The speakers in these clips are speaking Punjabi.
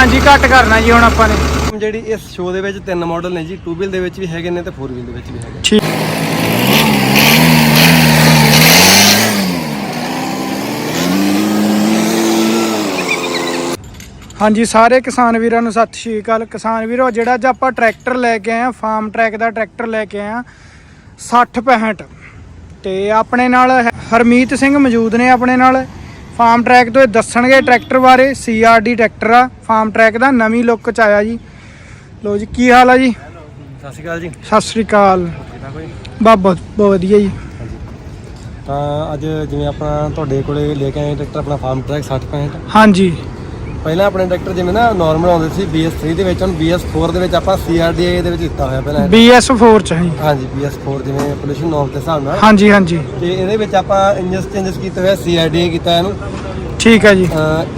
ਹਾਂਜੀ ਘੱਟ ਕਰਨਾ ਜੀ ਹੁਣ ਆਪਾਂ ਨੇ। ਜਿਹੜੀ ਇਸ ਸ਼ੋਅ ਦੇ ਵਿੱਚ ਤਿੰਨ ਮਾਡਲ ਨੇ ਜੀ 2 ਵੀਲ ਦੇ ਵਿੱਚ ਵੀ ਹੈਗੇ ਨੇ ਤੇ 4 ਵੀਲ ਦੇ ਵਿੱਚ ਵੀ ਹੈਗੇ ਠੀਕ। ਹਾਂਜੀ ਸਾਰੇ ਕਿਸਾਨ ਵੀਰਾਂ ਨੂੰ ਸਤਿ ਸ਼੍ਰੀ ਅਕਾਲ। ਕਿਸਾਨ ਵੀਰੋ ਜਿਹੜਾ ਅੱਜ ਆਪਾਂ ਟਰੈਕਟਰ ਲੈ ਕੇ ਆਏ ਆ ਫਾਰਮ ਟਰੈਕ ਦਾ ਟਰੈਕਟਰ ਲੈ ਕੇ ਆਏ ਆ 60 65 ਤੇ ਆਪਣੇ ਨਾਲ ਹਰਮੀਤ ਸਿੰਘ ਮੌਜੂਦ ਨੇ ਆਪਣੇ ਨਾਲ। ਫਾਰਮ ਟਰੈਕ ਤੋਂ ਇਹ ਦੱਸਣਗੇ ਟਰੈਕਟਰ ਬਾਰੇ ਸੀਆਰਡੀ ਟਰੈਕਟਰ ਆ ਫਾਰਮ ਟਰੈਕ ਦਾ ਨਵੀਂ ਲੁੱਕ ਚ ਆਇਆ ਜੀ। ਲੋ ਜੀ ਕੀ ਹਾਲ ਆ ਜੀ? ਸਤਿ ਸ਼੍ਰੀ ਅਕਾਲ ਜੀ। ਸਤਿ ਸ਼੍ਰੀ ਅਕਾਲ। ਕਿਦਾਂ ਕੋਈ ਬਹੁਤ ਬਹੁਤ ਬਹੁਤ ਵਧੀਆ ਜੀ। ਤਾਂ ਅੱਜ ਜਿਵੇਂ ਆਪਣਾ ਤੁਹਾਡੇ ਕੋਲੇ ਲੈ ਕੇ ਆਏ ਟਰੈਕਟਰ ਆਪਣਾ ਫਾਰਮ ਟਰੈਕ 60 65 ਹਾਂਜੀ। ਪਹਿਲਾਂ ਆਪਣੇ ਟਰੈਕਟਰ ਜਿਵੇਂ ਨਾ ਨਾਰਮਲ ਆਉਂਦੇ ਸੀ BS3 ਦੇ ਵਿੱਚ ਹੁਣ BS4 ਦੇ ਵਿੱਚ ਆਪਾਂ CRDA ਦੇ ਵਿੱਚ ਦਿੱਤਾ ਹੋਇਆ ਪਹਿਲਾਂ BS4 ਚ ਹੈ। ਹਾਂਜੀ BS4 ਜਿਵੇਂ ਪੋਲੂਸ਼ਨ ਨੋਰਮ ਦੇ ਹਿਸਾਬ ਨਾਲ। ਹਾਂਜੀ ਹਾਂਜੀ। ਤੇ ਇਹਦੇ ਵਿੱਚ ਆਪਾਂ ਇੰਜਨ ਚੇਂਜਸ ਕੀਤੇ ਹੋਇਆ CRDA ਕੀਤਾ ਇਹਨੂੰ। ਠੀਕ ਹੈ ਜੀ।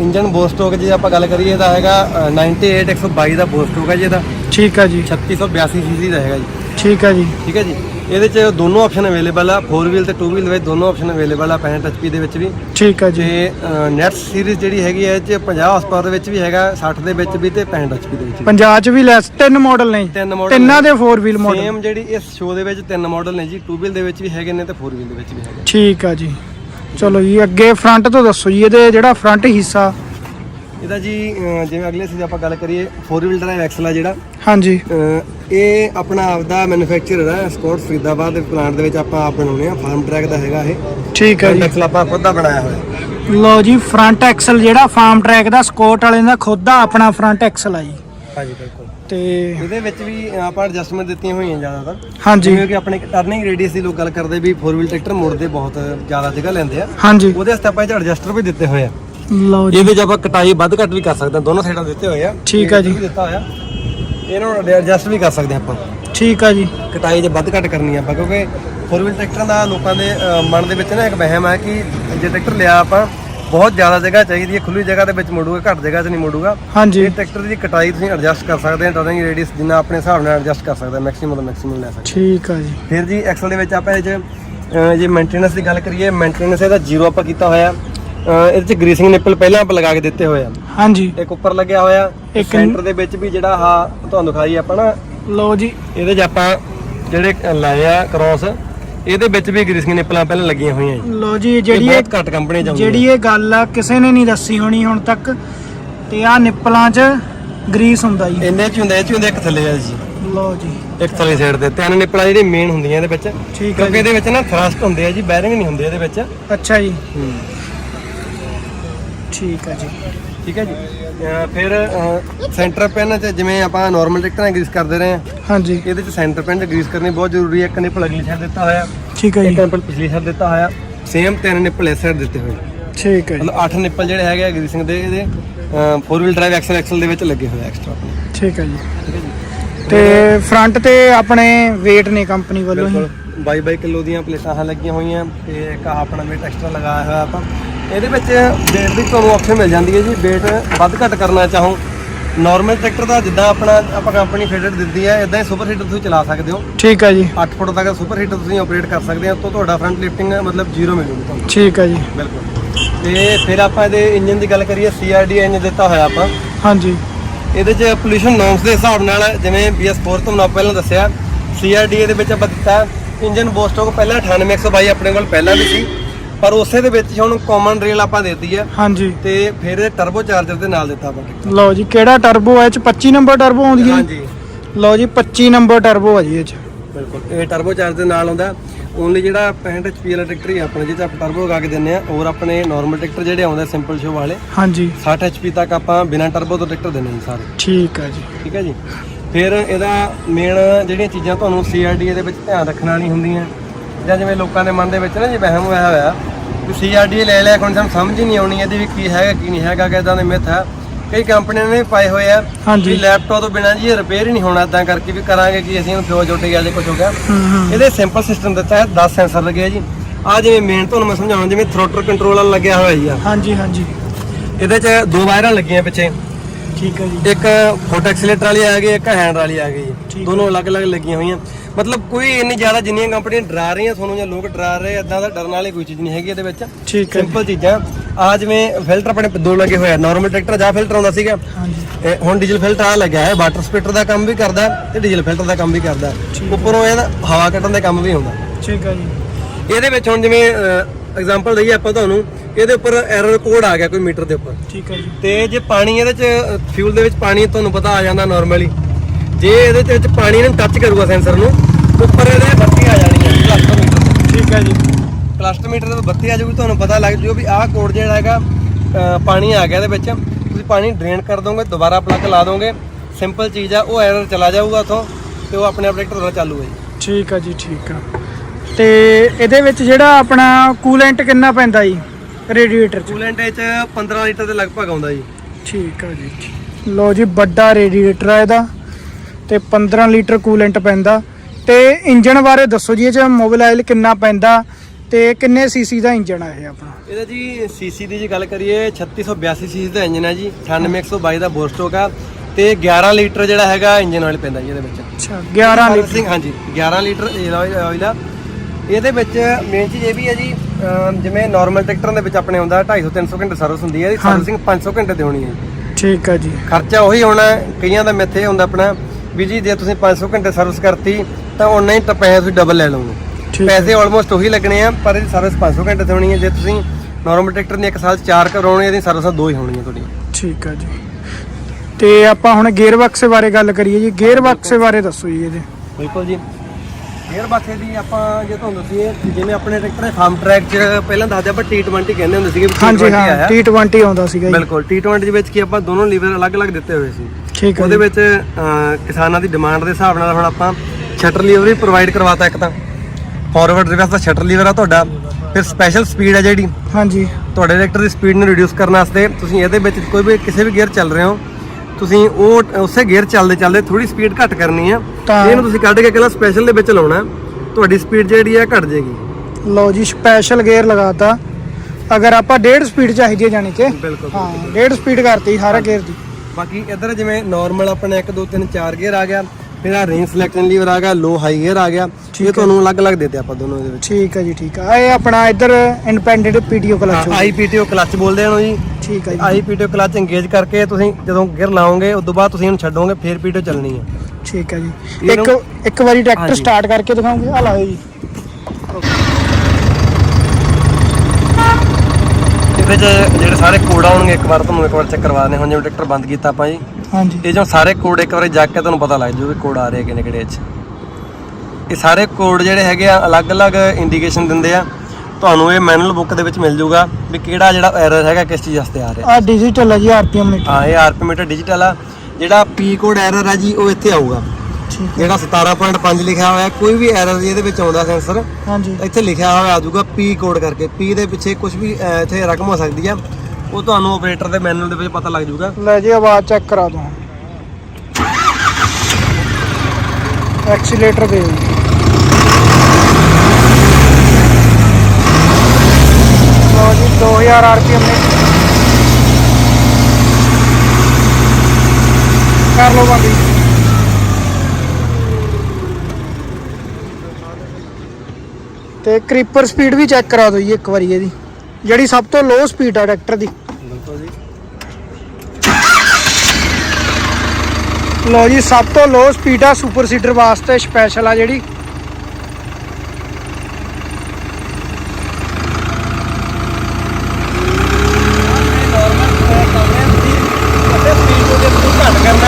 ਇੰਜਨ ਬੋਸਟੋਕ ਜੇ ਆਪਾਂ ਗੱਲ ਕਰੀਏ ਤਾਂ ਹੈਗਾ ਅ, 98 122 ਦਾ ਬੋਸਟੋਕ ਹੈ ਜੀ ਇਹਦਾ। ਠੀਕ ਹੈ ਜੀ। 3682 ਸੀਸੀ ਦਾ ਹੈਗਾ ਜੀ। ਠੀਕ ਹੈ ਜੀ। ਠੀਕ ਹੈ ਜੀ? ਇਹਦੇ ਚ ਦੋਨੋਂ ਆਪਸ਼ਨ ਅਵੇਲੇਬਲ ਆ 4 ਵੀਲ ਤੇ 2 ਵੀਲ ਵਿੱਚ ਦੋਨੋਂ ਆਪਸ਼ਨ ਅਵੇਲੇਬਲ ਆ 65 HP ਦੇ ਵਿੱਚ ਵੀ। ਠੀਕ ਹੈ ਤੇ ਜੀ ਨੈਟ ਸੀਰੀਜ਼ ਜਿਹੜੀ ਹੈਗੀ ਹੈ ਇਹ ਚ 50 ਹਾਰਸ ਪਾਵਰ ਦੇ ਵਿੱਚ ਵੀ ਹੈਗਾ 60 ਦੇ ਵਿੱਚ ਵੀ ਤੇ 65 HP ਦੇ ਵਿੱਚ ਵੀ। ਪੰਜਾਬ ਚ ਵੀ ਲੈਸ ਤਿੰਨ ਮਾਡਲ ਨੇ ਜੀ। ਤਿੰਨ ਮਾਡਲ ਤਿੰਨਾਂ ਦੇ 4 ਵੀਲ ਮਾਡਲ ਸੇਮ ਜਿਹੜੀ ਇਸ ਸ਼ੋਅ ਦੇ ਵਿੱਚ ਤਿੰਨ ਮਾਡਲ ਨੇ ਜੀ 2 ਵੀਲ ਦੇ ਵਿੱਚ ਵੀ ਹੈਗੇ ਨੇ ਤੇ 4 ਵੀਲ ਦੇ ਵਿੱਚ ਵੀ ਹੈਗੇ ਠੀਕ ਆ ਜੀ। ਚਲੋ ਜੀ ਅੱਗੇ ਫਰੰਟ ਤੋਂ ਦੱਸੋ ਜੀ ਇਹਦੇ ਜਿਹੜਾ ਫਰੰਟ ਹਿੱਸਾ ਇਹਦਾ ਜੀ ਅਹ, ਜਿਵੇਂ ਅਗਲੇ ਸੀ ਆਪਾਂ ਗੱਲ ਕਰੀਏ 4 ਵੀਲ ਡਰਾਈਵ ਐਕਸਲ ਆ ਜਿਹੜਾ ਹਾਂਜੀ। ਅਹ, ਇਹ ਆਪਣਾ ਆਪਦਾ ਮੈਨੂਫੈਕਚਰਰ ਹੈ ਸਕਾਟ ਫਰੀਦਾਬਾਦ ਦੇ ਪਲਾਂਟ ਦੇ ਵਿੱਚ ਆਪਾਂ ਆਪ ਬਣਾਉਨੇ ਆ ਫਾਰਮ ਟਰੈਕ ਦਾ ਹੈਗਾ ਇਹ। ਠੀਕ ਹੈ ਜੀ। ਐਕਸਲ ਆਪਾਂ ਖੁਦ ਦਾ ਬਣਾਇਆ ਹੋਇਆ। ਲੋ ਜੀ ਫਰੰਟ ਐਕਸਲ ਜਿਹੜਾ ਫਾਰਮ ਟਰੈਕ ਦਾ ਸਕੋਟ ਵਾਲੇ ਦਾ ਖੁਦ ਦਾ ਆਪਣਾ ਫਰੰਟ ਐਕਸਲ ਆ ਜੀ। ਹਾਂਜੀ ਬਿਲਕੁਲ। ਤੇ ਇਹਦੇ ਵਿੱਚ ਵੀ ਆਪਾਂ ਐਡਜਸਟਮੈਂਟ ਦਿੱਤੀਆਂ ਹੋਈਆਂ ਜ਼ਿਆਦਾਤਰ। ਹਾਂਜੀ। ਜਿਵੇਂ ਕਿ ਆਪਣੇ ਟਰਨਿੰਗ ਰੇਡੀਅਸ ਦੀ ਲੋਕ ਗੱਲ ਕਰਦੇ ਵੀ 4 ਵੀਲ ਟਰੈਕਟਰ ਮੁੜਦੇ ਬਹੁਤ ਜ਼ਿਆਦਾ ਜਗ੍ਹਾ ਲੈਂਦੇ ਆ। ਹਾਂਜੀ। ਉਹਦੇ ਵਾਸਤੇ ਆਪਾਂ ਇਹ ਐਡਜਸਟਰ ਵੀ ਦਿੱਤੇ ਹੋਏ ਆ। ਲਓ ਜੀ। ਇਹਦੇ 'ਚ ਆਪਾਂ ਕਟਾਈ ਵੱਧ ਘੱਟ ਵੀ ਕਰ ਸਕਦੇ ਹਾਂ ਦੋਨੋਂ ਸਾਈਡਾਂ ਦਿੱਤੇ ਹੋਏ ਆ। ਠੀਕ ਆ ਜੀ। ਦਿੱਤਾ ਹੋਇਆ। ਇਹਨਾਂ ਨੂੰ ਐਡਜਸਟ ਵੀ ਕਰ ਸਕਦੇ ਹਾਂ ਆਪਾਂ। ਠੀਕ ਆ ਜੀ। ਕਟਾਈ ਜੇ ਵੱਧ ਘੱਟ ਕਰਨੀ ਆ ਆਪਾਂ ਕਿਉਂਕਿ 4 ਵੀਲ ਟਰੈਕਟਰਾਂ ਦਾ ਲੋਕਾਂ ਦੇ ਮਨ ਦੇ ਵਿੱਚ ਨਾ ਇੱਕ ਵਹਿਮ ਹੈ ਕਿ ਜੇ ਟਰੈਕਟਰ ਲਿਆ ਆਪਾਂ ਬਹੁਤ ਜ਼ਿਆਦਾ ਜਗ੍ਹਾ ਚਾਹੀਦੀ ਹੈ ਖੁੱਲੀ ਜਗ੍ਹਾ ਦੇ ਵਿੱਚ ਮੁੜੂਗਾ ਘੱਟ ਜਗ੍ਹਾ 'ਚ ਨਹੀਂ ਮੁੜੂਗਾ। ਹਾਂਜੀ। ਇਹ ਟਰੈਕਟਰ ਦੀ ਕਟਾਈ ਤੁਸੀਂ ਐਡਜਸਟ ਕਰ ਸਕਦੇ ਆ ਟਰਨਿੰਗ ਰੇਡੀਅਸ ਜਿੰਨਾ ਆਪਣੇ ਹਿਸਾਬ ਨਾਲ ਐਡਜਸਟ ਕਰ ਸਕਦੇ ਮੈਕਸਿਮਮ ਤੋਂ ਮੈਕਸਿਮਮ ਲੈ ਸਕਦੇ ਠੀਕ ਆ ਜੀ। ਹਾਂ। ਫਿਰ ਜੀ ਐਕਸਲ ਦੇ ਵਿੱਚ ਆਪਾਂ ਇਹ 'ਚ ਜੇ ਮੇਨਟੇਨੈਂਸ ਦੀ ਗੱਲ ਕਰੀਏ ਮੇਨਟੇਨੈਂਸ ਇਹਦਾ ਜ਼ੀਰੋ ਆਪਾਂ ਕੀਤਾ ਹੋਇਆ। ਇਹਦੇ 'ਚ ਗਰੀਸਿੰਗ ਨਿੱਪਲ ਪਹਿਲਾਂ ਆਪਾਂ ਲਗਾ ਕੇ ਦਿੱਤੇ ਹੋਏ ਆ। ਹਾਂਜੀ। ਇੱਕ ਉੱਪਰ ਲੱਗਿਆ ਹੋਇਆ ਇੱਕ ਸੈਂਟਰ ਦੇ ਵਿੱਚ ਵੀ ਜਿਹੜਾ ਆਹ ਤੁਹਾਨੂੰ ਦਿਖਾਈ ਆਪਾਂ ਨਾ ਲਓ ਜੀ। ਇਹਦੇ 'ਚ ਆਪਾਂ ਜਿਹੜੇ ਲਾਏ ਆ ਕ੍ਰੋਸ ਇਹਦੇ ਵਿੱਚ ਵੀ ਗਰੀਸਿੰਗ ਨਿੱਪਲਾਂ ਪਹਿਲਾਂ ਲੱਗੀਆਂ ਹੋਈਆਂ ਜੀ। ਲਓ ਜੀ ਇਹ ਜਿਹੜੀ ਇਹ ਬਹੁਤ ਘੱਟ ਕੰਪਨੀ ਚ ਜਿਹੜੀ ਇਹ ਗੱਲ ਆ ਕਿਸੇ ਨੇ ਨਹੀਂ ਦੱਸੀ ਹੋਣੀ ਹੁਣ ਤੱਕ ਤੇ ਆ ਨਿੱਪਲਾਂ 'ਚ ਗਰੀਸ ਹੁੰਦਾ ਜੀ। ਇੰਨੇ ਚ ਹੁੰਦਾ ਇਹ ਚ ਹੁੰਦਾ ਇੱਕ ਥੱਲੇ ਆ ਜੀ। ਲਓ ਜੀ। ਇੱਕ ਥੱਲੇ ਸਾਈਡ ਤੇ ਤਿੰਨ ਨਿੱਪਲਾਂ ਜਿਹੜੀ ਮੇਨ ਹੁੰਦੀਆਂ ਇਹਦੇ ਵਿੱਚ। ਠੀਕ ਹੈ ਕਿਉਂਕਿ ਇਹਦੇ ਵਿੱਚ ਨਾ ਥਰਸਟ ਹੁੰਦੇ ਆ ਜੀ ਬੈਰਿੰਗ ਨਹੀਂ ਹੁੰਦੇ ਇਹਦੇ ਵਿੱਚ। ਅੱਛਾ ਜੀ। ਠੀਕ ਆ ਜੀ। ਠੀਕ ਹੈ ਜੀ। ਅਹ ਫਿਰ ਸੈਂਟਰ ਪੈਨ ਚ ਜਿਵੇਂ ਆਪਾਂ ਨਾਰਮਲ ਟਰੈਕਟਰਾਂ ਗਰੀਸ ਕਰਦੇ ਰਹੇ ਆ ਹਾਂਜੀ। ਇਹਦੇ ਚ ਸੈਂਟਰ ਪੈਨ ਚ ਗਰੀਸ ਕਰਨੀ ਬਹੁਤ ਜ਼ਰੂਰੀ ਹੈ। ਇੱਕ ਨਿੱਪਲ ਅਗਲੀ ਸਾਈਡ ਦਿੱਤਾ ਹੋਇਆ। ਠੀਕ ਹੈ ਇੱਕ ਜੀ ਨਿੱਪਲ ਪਿਛਲੀ ਸਾਈਡ ਦਿੱਤਾ ਹੋਇਆ। ਸੇਮ ਤਿੰਨ ਨਿੱਪਲ ਇਸ ਸਾਈਡ ਦਿੱਤੇ ਹੋਏ। ਠੀਕ ਹੈ ਜੀ। ਮਤਲਬ 8 ਨਿੱਪਲ ਜਿਹੜੇ ਹੈਗੇ ਆ ਗਰੀਸਿੰਗ ਦੇ ਇਹਦੇ 4 ਵੀਲ ਡਰਾਈਵ ਐਕਸਲ ਐਕਸਲ ਦੇ ਵਿੱਚ ਲੱਗੇ ਹੋਏ ਐਕਸਟਰਾ ਠੀਕ ਹੈ ਜੀ। ਤੇ ਫਰੰਟ ਤੇ ਆਪਣੇ weight ਨੇ ਕੰਪਨੀ ਵੱਲੋਂ ਹੀ? ਬਿਲਕੁਲ। 22 22 ਕਿਲੋ ਦੀਆਂ ਪਲੇਟਾਂ ਹਾਂ ਲੱਗੀਆਂ ਹੋਈਆਂ ਤੇ ਇੱਕ ਆਹ ਆਪਣਾ weight ਐਕਸਟਰਾ ਲਗਾਇਆ ਹੋਇਆ ਆਪਾਂ। ਇਹਦੇ ਵਿੱਚ weight ਦੀ ਤੁਹਾਨੂੰ ਆਪਸ਼ਨ ਮਿਲ ਜਾਂਦੀ ਹੈ ਜੀ। weight ਵੱਧ ਘੱਟ ਕਰਨਾ ਚਾਹੋ। ਨਾਰਮਲ ਟਰੈਕਟਰ ਦਾ ਜਿੱਦਾਂ ਆਪਣਾ ਆਪਾਂ ਕੰਪਨੀ ਫਿਟਡ ਦਿੰਦੀ ਹੈ ਇਦਾਂ ਹੀ ਸੁਪਰ ਹੀਟਰ ਤੁਸੀਂ ਚਲਾ ਸਕਦੇ ਹੋ। ਠੀਕ ਹੈ ਜੀ। 8 ਫੁੱਟ ਤੱਕ ਸੁਪਰ ਹੀਟਰ ਤੁਸੀਂ ਆਪਰੇਟ ਕਰ ਸਕਦੇ ਹੋ। ਤੋਂ ਤੁਹਾਡਾ ਫਰੰਟ ਲਿਫਟਿੰਗ ਮਤਲਬ ਜ਼ੀਰੋ ਮਿਲੂਗੀ ਤੁਹਾਨੂੰ। ਠੀਕ ਹੈ ਜੀ। ਬਿਲਕੁਲ। ਤੇ ਫਿਰ ਆਪਾਂ ਇਹਦੇ ਇੰਜਨ ਦੀ ਗੱਲ ਕਰੀਏ CRD ਇੰਜਨ ਦਿੱਤਾ ਹੋਇਆ ਆਪਾਂ। ਹਾਂਜੀ। ਇਹਦੇ 'ਚ ਪੋਲੂਸ਼ਨ ਨੋਰਮਸ ਦੇ ਹਿਸਾਬ ਨਾਲ ਜਿਵੇਂ BS4 ਤੋਂ ਮੈਂ ਪਹਿਲਾਂ ਦੱਸਿਆ CRDA ਦੇ ਵਿੱਚ ਆਪਾਂ ਦਿੱਤਾ। ਇੰਜਨ ਬੋਸਟੋਕ ਪਹਿਲਾਂ 98122 ਆਪਣੇ ਕੋਲ ਪਹਿਲਾਂ ਵੀ ਸੀ। ਪਰ ਉਸੇ ਦੇ ਵਿੱਚ ਹੁਣ ਕਾਮਨ ਰੇਲ ਆਪਾਂ ਦੇਤੀ ਹੈ ਹਾਂਜੀ। ਤੇ ਫਿਰ ਇਹ ਟਰਬੋ ਚਾਰਜਰ ਦੇ ਨਾਲ ਦਿੱਤਾ ਆਪਾਂ। ਲਓ ਜੀ ਕਿਹੜਾ ਟਰਬੋ ਹੈ ਇਹ ਚ 25 ਨੰਬਰ ਟਰਬੋ ਆਉਂਦੀ ਹੈ? ਹਾਂਜੀ। ਲਓ ਜੀ 25 ਨੰਬਰ ਟਰਬੋ ਹੈ ਜੀ ਇਹ ਚ। ਬਿਲਕੁਲ। ਇਹ ਟਰਬੋ ਚਾਰਜਰ ਦੇ ਨਾਲ ਆਉਂਦਾ। ਓਨਲੀ ਜਿਹੜਾ 65 HP ਵਾਲਾ ਟਰੈਕਟਰ ਹੀ ਆ ਆਪਣੇ ਜਿਹਦੇ ਆਪਾਂ ਟਰਬੋ ਲਗਾ ਕੇ ਦਿੰਨੇ ਆ ਔਰ ਆਪਣੇ ਨਾਰਮਲ ਟਰੈਕਟਰ ਜਿਹੜੇ ਆਉਂਦੇ ਸਿੰਪਲ ਸ਼ੋ ਵਾਲੇ ਹਾਂਜੀ। 60 HP ਤੱਕ ਆਪਾਂ ਬਿਨਾਂ ਟਰਬੋ ਤੋਂ ਟਰੈਕਟਰ ਦਿੰਨੇ ਜੀ ਸਾਰੇ। ਠੀਕ ਹੈ ਜੀ। ਠੀਕ ਹੈ ਜੀ? ਫਿਰ ਇਹਦਾ ਮੇਨ ਜਿਹੜੀਆਂ ਚੀਜ਼ਾਂ ਤੁਹਾਨੂੰ CRDA ਦੇ ਵਿੱਚ ਧਿਆਨ ਰੱਖਣਾ ਨਹੀਂ ਹੁੰਦੀਆਂ। ਜਾਂ ਜਿਵੇਂ ਲੋਕਾਂ ਦੇ ਮਨ ਦੇ ਵਿੱਚ ਨਾ ਜੇ ਵਹਿਮ ਹੋਇਆ ਹੋਇਆ ਕਿ CRDA ਲੈ ਲਿਆ ਕੋਈ ਸਾਨੂੰ ਸਮਝ ਹੀ ਨਹੀਂ ਆਉਣੀ ਇਹਦੀ ਵੀ ਕੀ ਹੈਗਾ ਕੀ ਨਹੀਂ ਹੈਗਾ ਕਿ ਇਦਾਂ ਦੇ ਮਿੱਥ ਆ ਕਈ ਕੰਪਨੀਆਂ ਨੇ ਪਾਏ ਹੋਏ ਆ। ਵੀ ਲੈਪਟਾਪ ਤੋਂ ਬਿਨਾਂ ਜੀ ਇਹ ਰਿਪੇਅਰ ਹੀ ਨਹੀਂ ਹੋਣਾ ਇਦਾਂ ਕਰਕੇ ਵੀ ਕਰਾਂਗੇ ਕਿ ਅਸੀਂ ਇਹਨੂੰ ਫਿਊਜ਼ ਉੱਟ ਗਿਆ ਜੇ ਕੁਝ ਹੋ ਗਿਆ ਇਹਦੇ ਸਿੰਪਲ ਸਿਸਟਮ ਦਿੱਤਾ ਹੈ 10 ਸੈਂਸਰ ਲੱਗੇ ਆ ਜੀ। ਆ ਜਿਵੇਂ ਮੇਨ ਤੁਹਾਨੂੰ ਮੈਂ ਸਮਝਾਉਣਾ ਜਿਵੇਂ ਥ੍ਰੋਟਲ ਕੰਟਰੋਲ ਵਾਲਾ ਲੱਗਿਆ ਹੋਇਆ ਜੀ ਆ। ਹਾਂਜੀ ਹਾਂਜੀ। ਇਹਦੇ 'ਚ ਦੋ ਵਾਇਰਾਂ ਲੱਗੀਆਂ ਪਿੱਛੇ। ਠੀਕ ਹੈ ਜੀ। ਇੱਕ ਫੁੱਟ ਐਕਸੀਲੇਟਰ ਵਾਲੀ ਆ ਗਈ ਇੱਕ ਹੈਂਡ ਵਾਲੀ ਆ ਗਈ। ਦੋਨੋਂ ਅਲੱਗ-ਅਲੱਗ ਲੱਗੀਆਂ ਹੋਈਆਂ। ਮਤਲਬ ਕੋਈ ਇੰਨੀ ਜ਼ਿਆਦਾ ਜਿੰਨੀਆਂ ਕੰਪਨੀਆਂ ਡਰਾ ਰਹੀਆਂ ਤੁਹਾਨੂੰ ਜਾਂ ਲੋਕ ਡਰਾ ਰਹੇ ਇਦਾਂ ਦਾ ਡਰਨ ਵਾਲੀ ਕੋਈ ਚੀਜ਼ ਨਹੀਂ ਹੈਗੀ ਇਹਦੇ ਵਿੱਚ। ਠੀਕ ਹੈ। ਸਿੰਪਲ ਚੀਜ਼ਾਂ। ਆ ਜਿਵੇਂ ਫਿਲਟਰ ਆਪਣੇ ਦੋ ਲੱਗੇ ਹੋਏ ਆ ਨਾਰਮਲ ਟਰੈਕਟਰ ਜਾਂ ਫਿਲਟਰ ਆਉਂਦਾ ਸੀਗਾ। ਹਾਂਜੀ। ਹੁਣ ਡੀਜ਼ਲ ਫਿਲਟਰ ਆ ਲੱਗਿਆ ਹੈ ਵਾਟਰ ਸਪਿਟਰ ਦਾ ਕੰਮ ਵੀ ਕਰਦਾ ਤੇ ਡੀਜ਼ਲ ਫਿਲਟਰ ਦਾ ਕੰਮ ਵੀ ਕਰਦਾ। ਉੱਪਰੋਂ ਇਹਦਾ ਹਵਾ ਕੱਢਣ ਦਾ ਕੰਮ ਵੀ ਹੁੰਦਾ ਠੀਕ ਹੈ ਜੀ। ਇਹਦੇ ਵਿੱਚ ਹੁਣ ਜਿਵੇਂ ਐਗਜ਼ਾਮਪਲ ਦਈਏ ਆਪਾਂ ਤੁਹਾਨੂੰ ਇਹਦੇ ਉੱਪਰ ਐਰਰ ਕੋਡ ਆ ਗਿਆ ਕੋਈ ਮੀਟਰ ਦੇ ਉੱਪਰ। ਠੀਕ ਹੈ ਜੀ। ਤੇ ਜੇ ਪਾਣੀ ਇਹਦੇ ਚ ਫਿਊਲ ਦੇ ਵਿੱਚ ਪਾਣੀ ਤੁਹਾਨੂੰ ਪਤਾ ਆ ਜਾਂਦਾ ਨਾਰਮਲੀ ਜੇ ਇਹਦੇ ਚ ਵਿੱਚ ਪਾਣੀ ਨੂੰ ਟੱਚ ਕਰੂਗਾ ਸੈਂਸਰ ਨੂੰ ਉੱਪਰ ਇਹਦੇ ਬੱਤੀ ਆ ਜਾਣੀ ਹੈ ਕਲਸਟਰ ਠੀਕ ਹੈ ਜੀ। ਕਲਸਟਰ ਮੀਟਰ ਤੇ ਬੱਤੀ ਆ ਜਾਊਗੀ ਤੁਹਾਨੂੰ ਪਤਾ ਲੱਗ ਜੂ ਵੀ ਆਹ ਕੋਡ ਜਿਹੜਾ ਹੈਗਾ ਪਾਣੀ ਆ ਗਿਆ ਇਹਦੇ ਵਿੱਚ। ਤੁਸੀਂ ਪਾਣੀ ਡਰੇਨ ਕਰ ਦੋਗੇ ਦੁਬਾਰਾ ਪਲੱਗ ਲਾ ਦੋਗੇ। ਸਿੰਪਲ ਚੀਜ਼ ਆ ਉਹ ਐਰਰ ਚਲਾ ਜਾਊਗਾ ਉਥੋਂ ਤੇ ਉਹ ਆਪਣੇ ਆਪ ਟਰੈਕਟਰ ਨਾਲ ਚਾਲੂ ਹੈ ਜੀ ਠੀਕ ਆ ਜੀ ਠੀਕ ਆ। ਤੇ ਇਹਦੇ ਵਿੱਚ ਜਿਹੜਾ ਆਪਣਾ ਕੂਲੈਂਟ ਕਿੰਨਾ ਪੈਂਦਾ ਜੀ ਰੇਡੀਏਟਰ ਚ? ਕੂਲੈਂਟ ਵਿੱਚ 15 ਲੀਟਰ ਦੇ ਲਗਭਗ ਆਉਂਦਾ ਜੀ। ਠੀਕ ਆ ਜੀ। ਲਓ ਜੀ ਵੱਡਾ ਰੇਡੀਏਟਰ ਆ ਇਹਦਾ। ਤੇ 15 ਲੀਟਰ ਕੂਲੈਂਟ ਪੈਂਦਾ। ਤੇ ਇੰਜਨ ਬਾਰੇ ਦੱਸੋ ਜੀ ਇਹ ਚ ਮੋਬਿਲਾਈਲ ਕਿੰਨਾ ਪੈਂਦਾ ਤੇ ਕਿੰਨੇ ਸੀਸੀ ਦਾ ਇੰਜਨ ਆ ਇਹ ਆਪਣਾ? ਇਹਦਾ ਜੀ ਸੀਸੀ ਦੀ ਜੀ ਗੱਲ ਕਰੀਏ 3682 ਸੀਸੀ ਦਾ ਇੰਜਨ ਹੈ ਜੀ 98122 ਦਾ ਬੋਰ ਸਟੋਕ ਆ ਤੇ 11 ਲੀਟਰ ਜਿਹੜਾ ਹੈਗਾ ਇੰਜਨ ਆਇਲ ਪੈਂਦਾ ਜੀ ਇਹਦੇ ਵਿੱਚ। ਅੱਛਾ 11 ਲੀਟਰ। ਹਾਂਜੀ 11 ਲੀਟਰ ਆਇਲ ਆ। ਇਹਦੇ ਵਿੱਚ ਮੇਨ ਚੀਜ਼ ਇਹ ਵੀ ਹੈ ਜੀ ਜਿਵੇਂ ਨਾਰਮਲ ਟਰੈਕਟਰਾਂ ਦੇ ਵਿੱਚ ਆਪਣੇ ਹੁੰਦਾ 250 300 ਘੰਟੇ ਸਰਵਿਸ ਹੁੰਦੀ ਹੈ ਇਹਦੀ ਹਾਂ। ਸਰਵਿਸਿੰਗ 500 ਘੰਟੇ ਤੇ ਹੋਣੀ ਹੈ। ਠੀਕ ਆ ਜੀ। ਖਰਚਾ ਉਹੀ ਹੋਣਾ ਹੈ। ਕਈਆਂ ਦਾ ਮੈਥੇ ਹੁੰਦਾ ਆਪਣਾ। ਵੀ ਜੀ ਜੇ ਤੁਸੀਂ 500 ਘੰਟੇ ਸਰਵਿਸ ਕਰਤੀ ਤਾਂ ਉਹਨਾਂ ਹੀ ਤਾਂ ਪੈਸੇ ਤੁਸੀਂ ਡਬਲ ਲੈ ਲਓਗੇ। ਪੈਸੇ ਆਲਮੋਸਟ ਉਹੀ ਲੱਗਣੇ ਆ ਪਰ ਇਹਦੀ ਸਰਵਿਸ 500 ਘੰਟੇ ਤੇ ਹੋਣੀ ਹੈ। ਜੇ ਤੁਸੀਂ ਨਾਰਮਲ ਟਰੈਕਟਰ ਦੀ ਇੱਕ ਸਾਲ 'ਚ ਚਾਰ ਕਰਾਉਣੀ ਇਹਦੀ ਸਰਵਿਸਾਂ ਦੋ ਹੀ ਹੋਣੀਆਂ ਤੁਹਾਡੀਆਂ। ਠੀਕ ਆ ਜੀ। ਤੇ ਆਪਾਂ ਹੁਣ ਗੇਅਰ ਬਾਕਸ ਬਾਰੇ ਗੱਲ ਕਰੀਏ ਜੀ। ਗੇਅਰ ਬਾਕਸ ਬਾਰੇ ਦੱਸੋ ਜੀ ਇਹਦੇ। ਬਿਲਕੁਲ ਜੀ। ਗੇਅਰ ਬਾਕਸੇ ਦੀ ਆਪਾਂ ਜੇ ਤੁਹਾਨੂੰ ਦੱਸੀਏ ਜਿਵੇਂ ਆਪਣੇ ਟਰੈਕਟਰ ਦੇ ਫਾਰਮ ਟਰੈਕ 'ਚ ਪਹਿਲਾਂ ਦੱਸਦੇ ਆਪਾਂ T20 ਕਹਿੰਦੇ ਹੁੰਦੇ ਸੀਗੇ ਹਾਂਜੀ T20 ਹਾਂ ਆਇਆ। T20 ਆਉਂਦਾ ਸੀਗਾ ਜੀ। ਬਿਲਕੁਲ T20 ਦੇ ਵਿੱਚ ਕੀ ਆਪਾਂ ਦੋਨੋਂ ਲੀਵਰ ਅਲੱਗ-ਅਲੱਗ ਦਿੱਤੇ ਹੋਏ ਸੀ। ਠੀਕ ਆ ਉਹਦੇ ਵਿੱਚ ਅਹ, ਕਿਸਾਨਾਂ ਦੀ ਡਿਮਾਂਡ ਦੇ ਹਿਸਾਬ ਨਾਲ ਹੁਣ ਆਪਾਂ ਸ਼ਟਰ ਲੀਵਰ ਵੀ ਪ੍ਰੋਵਾਈਡ ਕਰਵਾਤਾ ਇੱਕ ਤਾਂ। ਫਾਰਵਰਡ ਦਾ ਸ਼ਟਰ ਲੀਵਰ ਆ ਤੁਹਾਡਾ। ਫਿਰ ਸਪੈਸ਼ਲ ਸਪੀਡ ਹੈ ਜਿਹੜੀ। ਹਾਂਜੀ। ਤੁਹਾਡੇ ਟਰੈਕਟਰ ਦੀ ਸਪੀਡ ਨੂੰ ਰਿਡਿਊਸ ਕਰਨ ਵਾਸਤੇ ਤੁਸੀਂ ਇਹਦੇ ਵਿੱਚ ਕੋਈ ਵੀ ਕਿਸੇ ਵੀ ਗੇਅਰ ਚੱਲ ਰਹੇ ਹੋ ਤੁਸੀਂ ਉਹ ਉਸੇ ਗੇਅਰ ਚੱਲਦੇ ਚੱਲਦੇ ਥੋੜੀ ਸਪੀਡ ਘੱਟ ਕਰਨੀ ਆ। ਤਾਂ- ਇਹਨੂੰ ਤੁਸੀਂ ਕੱਢ ਕੇ ਪਹਿਲਾਂ ਸਪੈਸ਼ਲ ਦੇ ਵਿੱਚ ਲਾਉਣਾ। ਤੁਹਾਡੀ ਸਪੀਡ ਜਿਹੜੀ ਆ ਘਟ ਜਾਏਗੀ। ਲਓ ਜੀ ਸਪੈਸ਼ਲ ਗੇਅਰ ਲਗਾਤਾ। ਅਗਰ ਆਪਾਂ 1.5 ਸਪੀਡ ਚਾਹੀਦੀ ਹੈ ਜਾਨੀ ਕਿ। ਬਿਲਕੁਲ ਹਾਂ 1.5 ਸਪੀਡ ਕਰਤੀ ਸਾਰਾ ਗੇਅਰ ਦੀ। ਬਾਕੀ ਇੱਧਰ ਜਿਵੇਂ ਨਾਰਮਲ ਆਪਣਾ 1 2 3 4 ਗੇਅਰ ਆ ਗਿਆ ਫਿਰ ਆ ਰੇਂਜ ਸਿਲੈਕਸ਼ਨ ਲੀਵਰ ਆ ਗਿਆ ਲੋ ਹਾਈ ਗੇਅਰ ਆ ਗਿਆ। ਇਹ ਤੁਹਾਨੂੰ ਅਲੱਗ-ਅਲੱਗ ਦਿੱਤੇ ਆਪਾਂ ਦੋਨੋਂ ਇਹਦੇ ਵਿੱਚ। ਠੀਕ ਹੈ ਜੀ ਠੀਕ ਆ ਇਹ ਆਪਣਾ ਇੱਧਰ ਇੰਡੀਪੈਂਡੈਂਟ ਪੀਟੀਓ ਕਲਚ ਹੋ ਆਈਪੀਟੀਓ ਕਲਚ ਬੋਲਦੇ ਹਨ ਜੀ। ਠੀਕ ਹੈ ਜੀ। ਆਈਪੀਟੀਓ ਕਲਚ ਇੰਗੇਜ ਕਰਕੇ ਤੁਸੀਂ ਜਦੋਂ ਗੇਅਰ ਲਾਓਗੇ ਉਸ ਤੋਂ ਬਾਅਦ ਤੁਸੀਂ ਇਹਨੂੰ ਛੱਡੋਗੇ ਫਿਰ ਪੀਟੀਓ ਚੱਲਣੀ ਹੈ ਠੀਕ ਹੈ ਜੀ। ਇੱਕ ਇੱਕ ਵਾਰੀ ਟਰੈਕਟਰ। ਸਟਾਰਟ ਕਰਕੇ ਦਿਖਾਉਂਗੇ। ਆ ਲਾਓ ਜੀ। ਇਹਦੇ 'ਚ ਜਿਹੜੇ ਸਾਰੇ ਕੋਡ ਆਉਣਗੇ ਇੱਕ ਵਾਰ ਤੁਹਾਨੂੰ ਇੱਕ ਵਾਰ ਚੈੱਕ ਕਰਵਾ ਦਿੰਦੇ ਹਾਂ। ਹੁਣ ਜਿਵੇਂ ਟਰੈਕਟਰ ਬੰਦ ਕੀਤਾ ਆਪਾਂ ਜੀ। ਹਾਂਜੀ। ਇਹ ਜੋ ਸਾਰੇ ਕੋਡ ਇੱਕ ਵਾਰੀ ਜਾ ਕੇ ਤੁਹਾਨੂੰ ਪਤਾ ਲੱਗ ਜੂ ਵੀ ਕੋਡ ਆ ਰਹੇ ਕਿਹਨੇ ਕਿਹੜੇ 'ਚ ਇਹ ਸਾਰੇ ਕੋਡ ਜਿਹੜੇ ਹੈਗੇ ਆ ਅਲੱਗ-ਅਲੱਗ ਇੰਡੀਕੇਸ਼ਨ ਦਿੰਦੇ ਆ। ਤੁਹਾਨੂੰ ਇਹ ਮੈਨੂਅਲ ਬੁੱਕ ਦੇ ਵਿੱਚ ਮਿਲ ਜੂਗਾ ਵੀ ਕਿਹੜਾ ਜਿਹੜਾ ਐਰਰ ਹੈਗਾ ਕਿਸ ਚੀਜ਼ ਵਾਸਤੇ ਆ ਰਿਹਾ। ਆ ਡਿਜੀਟਲ ਹੈ ਜੀ ਆਰਪੀਐਮ ਮੀਟਰ। ਹਾਂ ਇਹ ਆਰਪੀ ਮੀਟਰ ਡਿਜੀਟਲ ਆ। ਜਿਹੜਾ ਪੀ ਕੋਡ ਐਰਰ ਆ ਜੀ ਉਹ ਇੱਥੇ ਆਊਗਾ। ਠੀਕ ਜਿਹੜਾ 17.5 ਲਿਖਿਆ ਹੋਇਆ ਕੋਈ ਵੀ ਐਰਰ ਇਹਦੇ ਵਿੱਚ ਆਉਂਦਾ ਸੈਂਸਰ ਹਾਂਜੀ। ਇੱਥੇ ਲਿਖਿਆ ਹੋਇਆ ਆ ਜਾਊਗਾ ਪੀ ਕੋਡ ਕਰਕੇ। ਪੀ ਦੇ ਪਿੱਛੇ ਕੁਝ ਵੀ ਅਹ, ਇੱਥੇ ਰਕਮ ਹੋ ਸਕਦੀ ਆ। ਉਹ ਤੁਹਾਨੂੰ ਆਪਰੇਟਰ ਦੇ ਮੈਨੂਅਲ ਦੇ ਵਿੱਚ ਪਤਾ ਲੱਗ ਜਾਊਗਾ। ਲੈ ਜੀ ਆਵਾਜ਼ ਚੈੱਕ ਕਰਾ ਦੋ ਐਕਸੀਲੇਟਰ ਦੇ ਦਿਓ। ਜੀ। ਲਓ ਜੀ 2000 ਆਰਪੀਐਮ ਨੇ ਕਰ ਲਓ ਬੰਦ। ਜੀ। ਤੇ ਕ੍ਰੀਪਰ ਸਪੀਡ ਵੀ ਚੈੱਕ ਕਰਾ ਦਿਓ ਜੀ ਇੱਕ ਵਾਰੀ ਇਹਦੀ ਜਿਹੜੀ ਸਭ ਤੋਂ ਲੋ ਸਪੀਡ ਆ ਟਰੈਕਟਰ ਦੀ। ਬਿਲਕੁਲ ਜੀ। ਲੋ ਜੀ ਸਭ ਤੋਂ ਲੋ ਸਪੀਡ ਆ ਸੁਪਰ ਸੀਡਰ ਵਾਸਤੇ ਸਪੈਸ਼ਲ ਆ ਜਿਹੜੀ।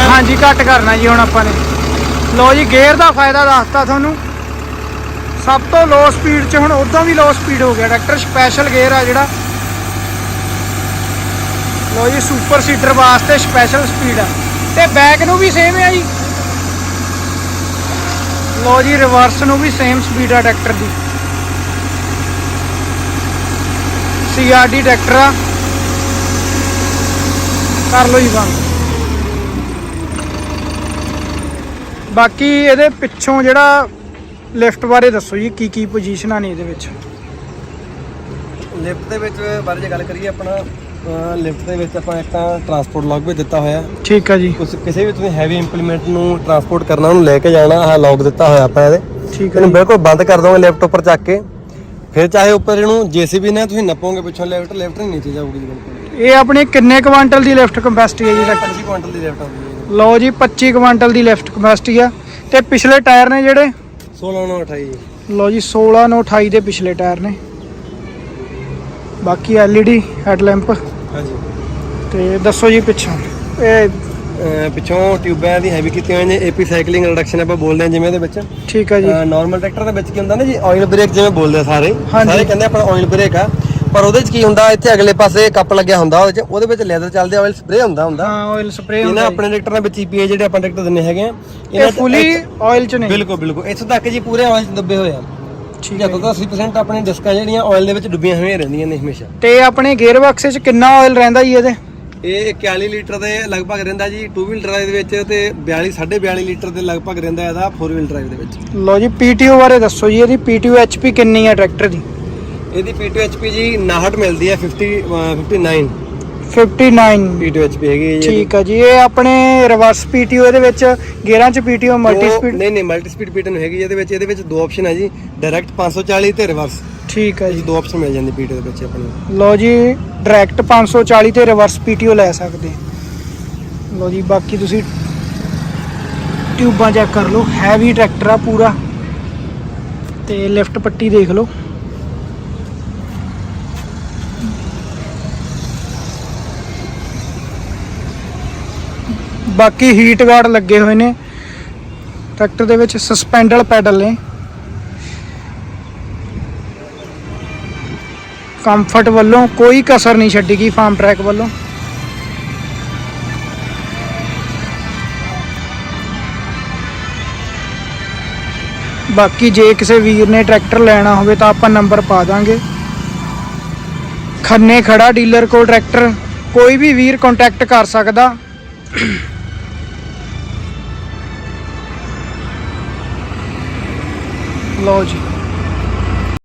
ਹਾਂਜੀ ਘੱਟ ਕਰਨਾ ਜੀ ਹੁਣ ਆਪਾਂ ਨੇ। ਲੋ ਜੀ ਗੇਅਰ ਦਾ ਫਾਇਦਾ ਦੱਸਤਾ ਤੁਹਾਨੂੰ। ਸਭ ਤੋਂ ਲੋ ਸਪੀਡ 'ਚ ਹੁਣ ਉਦੋਂ ਵੀ ਲੋ ਸਪੀਡ ਹੋ ਗਿਆ ਟਰੈਕਟਰ ਸਪੈਸ਼ਲ ਗੇਅਰ ਆ ਜਿਹੜਾ। ਲੋ ਜੀ ਸੁਪਰ ਸੀਟਰ ਵਾਸਤੇ ਸਪੈਸ਼ਲ ਸਪੀਡ ਆ। ਤੇ ਬੈਕ ਨੂੰ ਵੀ ਸੇਮ ਆ ਜੀ। ਲੋ ਜੀ ਰਿਵਰਸ ਨੂੰ ਵੀ ਸੇਮ ਸਪੀਡ ਆ ਟਰੈਕਟਰ ਦੀ। ਸੀਆਰਡੀ ਟਰੈਕਟਰ ਆ। ਕਰ ਲੋ ਜੀ ਬੰਦ ਬਾਕੀ ਇਹਦੇ ਪਿੱਛੋਂ ਜਿਹੜਾ ਲਿਫਟ ਬਾਰੇ ਦੱਸੋ ਜੀ ਕੀ ਕੀ ਪੋਜੀਸ਼ਨਾਂ ਨੇ ਇਹਦੇ ਵਿੱਚ? ਲਿਫਟ ਦੇ ਵਿੱਚ ਬਾਰੇ ਜੇ ਗੱਲ ਕਰੀਏ ਆਪਣਾ ਲਿਫਟ ਦੇ ਵਿੱਚ ਆਪਾਂ ਇੱਕ ਤਾਂ ਟਰਾਂਸਪੋਰਟ ਲੌਗ ਵੀ ਦਿੱਤਾ ਹੋਇਆ। ਠੀਕ ਆ ਜੀ। ਕੁਛ ਕਿਸੇ ਵੀ ਤੁਸੀਂ ਹੈਵੀ ਇੰਪਲੀਮੈਂਟ ਨੂੰ ਟਰਾਂਸਪੋਰਟ ਕਰਨਾ ਉਹਨੂੰ ਲੈ ਕੇ ਜਾਣਾ ਆਹ ਲੌਗ ਦਿੱਤਾ ਹੋਇਆ ਆਪਾਂ ਇਹਦੇ। ਠੀਕ ਹੈ ਇਹਨੂੰ। ਬਿਲਕੁਲ ਬੰਦ ਕਰ ਦੋਗੇ ਲੈਫਟ ਉੱਪਰ ਚੱਕ ਕੇ। ਫਿਰ ਚਾਹੇ ਉੱਪਰ ਇਹਨੂੰ ਜੀਸੀਬੀ ਨਾਲ ਤੁਸੀਂ ਨੱਪੋਗੇ ਪਿੱਛੋਂ ਲੈਫਟ ਲੈਫਟ ਨਹੀਂ ਨੀਚੇ ਜਾਊਗੀ ਜੀ ਬਿਲਕੁਲ। ਇਹ ਆਪਣੀ ਕਿੰਨੇ ਕੁਆਂਟਲ ਦੀ ਲਿਫਟ ਕਪੈਸਿਟੀ ਹੈ ਜੀ ਟਰੈਕਟਰ 25 ਕੁਇੰਟਲ ਦੀ ਲੈਫਟ ਆਉਂਦੀ ਹੈ ਲਓ ਜੀ 25 ਕੁਆਂਟਲ ਦੀ ਲਿਫਟ ਕਪੈਸਿਟੀ ਆ। ਤੇ ਪਿਛਲੇ ਟਾਇਰ ਨੇ ਜਿਹੜੇ? 16 ਨੂੰ 28 ਜੀ ਲਓ ਜੀ 16 ਨੂੰ 28 ਦੇ ਪਿਛਲੇ ਟਾਇਰ ਨੇ। ਬਾਕੀ LED ਹੈਡਲੈਂਪ। ਹਾਂਜੀ। ਤੇ ਦੱਸੋ ਜੀ ਪਿੱਛੋਂ। ਇਹ ਪਿੱਛੋਂ ਟਿਊਬਾਂ ਦੀ ਹੈਵੀ ਕੀਤੀਆਂ ਹੋਈਆਂ ਨੇ ਏਪੀ ਸਾਈਕਲਿੰਗ ਰਿਡਕਸ਼ਨ ਆਪਾਂ ਬੋਲਦੇ ਹਾਂ ਜਿਵੇਂ ਇਹਦੇ ਵਿੱਚ। ਠੀਕ ਹੈ ਜੀ। ਨਾਰਮਲ ਟਰੈਕਟਰ ਦੇ ਵਿੱਚ ਕੀ ਹੁੰਦਾ ਨਾ ਜੀ ਆਇਲ ਬ੍ਰੇਕ ਜਿਵੇਂ ਬੋਲਦੇ ਆ ਸਾਰੇ। ਸਾਰੇ ਕਹਿੰਦੇ ਆਪਣਾ ਆਇਲ ਬ੍ਰੇਕ ਆ। ਪਰ ਉਹਦੇ ਵਿੱਚ ਕੀ ਹੁੰਦਾ ਇੱਥੇ ਅਗਲੇ ਪਾਸੇ ਕੱਪ ਲੱਗਿਆ ਹੁੰਦਾ ਉਹਦੇ ਚ ਉਹਦੇ ਵਿੱਚ ਲੈਦਰ ਚੱਲਦੇ ਆਇਲ ਸਪਰੇ ਹੁੰਦਾ ਹੁੰਦਾ। ਹਾਂ ਆਇਲ ਸਪਰੇ ਇਹਨਾਂ ਹੁੰਦਾ ਆਪਣੇ ਟਰੈਕਟਰ ਵਿੱਚ ਈਪੀਏ ਜਿਹੜੇ ਆਪਾਂ ਟਰੈਕਟਰ ਦਿੰਨੇ ਹੈਗੇ ਆ ਇਹ ਚ ਫੁੱਲੀ ਆਇਲ ਚ ਨਹੀਂ। ਬਿਲਕੁਲ ਬਿਲਕੁਲ। ਇੱਥੋਂ ਤੱਕ ਜੀ ਪੂਰੇ ਆਇਲ ਚ ਦੱਬੇ ਹੋਏ ਆ। ਠੀਕ ਹੈ 75 ਤੋਂ 80% ਆਪਣੀ ਡਿਸਕਾਂ ਜਿਹੜੀਆਂ ਆਇਲ ਦੇ ਵਿੱਚ ਡੁੱਬੀਆਂ ਹੋਈਆਂ ਰਹਿੰਦੀਆਂ ਨੇ ਹਮੇਸ਼ਾ। ਤੇ ਆਪਣੇ ਗੇਅਰ ਬਾਕਸ ਵਿੱਚ ਕਿੰਨਾ ਆਇਲ ਰਹਿੰਦਾ ਜੀ ਇਹਦੇ? ਇਹ 41 ਲੀਟਰ ਦੇ ਲਗਭਗ ਰਹਿੰਦਾ ਜੀ 2 ਵੀਲ ਡਰਾਈਵ ਦੇ ਵਿੱਚ ਤੇ 42 42.5 ਲੀਟਰ ਦੇ ਲਗਭਗ ਰਹਿੰਦਾ ਇਹਦਾ 4 ਵੀਲ ਡਰਾਈਵ ਦੇ ਵਿੱਚ। ਲਓ ਜੀ ਪੀਟੀਓ ਬਾਰੇ ਦੱਸੋ ਜੀ ਇਹਦੀ ਪੀਟੀਓ ਐਚਪੀ ਕਿੰਨੀ ਹੈ ਟਰੈਕਟਰ ਦੀ? ਇਹਦੀ P2 HP ਜੀ 59 ਮਿਲਦੀ ਹੈ 50 ਅਹ 59 59 P2 HP ਹੈਗੀ ਹੈ ਜੀ ਇਹਦੀ। ਠੀਕ ਹੈ ਜੀ ਇਹ ਆਪਣੇ ਰਿਵਰਸ ਪੀਟੀਓ ਇਹਦੇ ਵਿੱਚ ਗੇਅਰਾਂ ਚ ਪੀਟੀਓ ਮਲਟੀ ਦੋ- ਸਪੀਡ ਨਹੀਂ ਨਹੀਂ ਮਲਟੀ ਸਪੀਡ ਪੀਟਨ ਹੈਗੀ ਇਹਦੇ ਵਿੱਚ ਇਹਦੇ ਵਿੱਚ ਦੋ ਆਪਸ਼ਨ ਹੈ ਜੀ ਡਾਇਰੈਕਟ 540 ਤੇ ਰਿਵਰਸ ਠੀਕ ਇਹ ਜੀ। ਦੋ ਆਪਸ਼ਨ ਮਿਲ ਜਾਂਦੇ ਪੀਟੋ ਦੇ ਵਿੱਚ ਆਪਾਂ ਨੂੰ ਲਓ ਜੀ ਡਾਇਰੈਕਟ 540 ਤੇ ਰਿਵਰਸ ਪੀਟੀਓ ਲੈ ਸਕਦੇ। ਲਓ ਜੀ ਬਾਕੀ ਤੁਸੀਂ ਟਿਊਬਾਂ ਚੈੱਕ ਕਰ ਲਓ ਹੈਵੀ ਟਰੈਕਟਰ ਆ ਪੂਰਾ। ਤੇ ਲਿਫਟ ਪੱਟੀ ਦੇਖ ਲਓ। ਬਾਕੀ ਹੀਟ ਗਾਰਡ ਲੱਗੇ ਹੋਏ ਨੇ। ਟਰੈਕਟਰ ਦੇ ਵਿੱਚ ਸਸਪੈਂਡਲ ਪੈਡਲ ਨੇ। ਕੰਫਰਟ ਵੱਲੋਂ ਕੋਈ ਕਸਰ ਨਹੀਂ ਛੱਡੀ ਗਈ ਫਾਰਮ ਟਰੈਕ ਵੱਲੋਂ। ਬਾਕੀ ਜੇ ਕਿਸੇ ਵੀਰ ਨੇ ਟਰੈਕਟਰ ਲੈਣਾ ਹੋਵੇ ਤਾਂ ਆਪਾਂ ਨੰਬਰ ਪਾ ਦਾਂਗੇ। ਖੰਨੇ ਖੜਾ ਡੀਲਰ ਕੋਲ ਟਰੈਕਟਰ ਕੋਈ ਵੀ ਵੀਰ ਕੰਟੈਕਟ ਕਰ ਸਕਦਾ। ਲਓ ਜੀ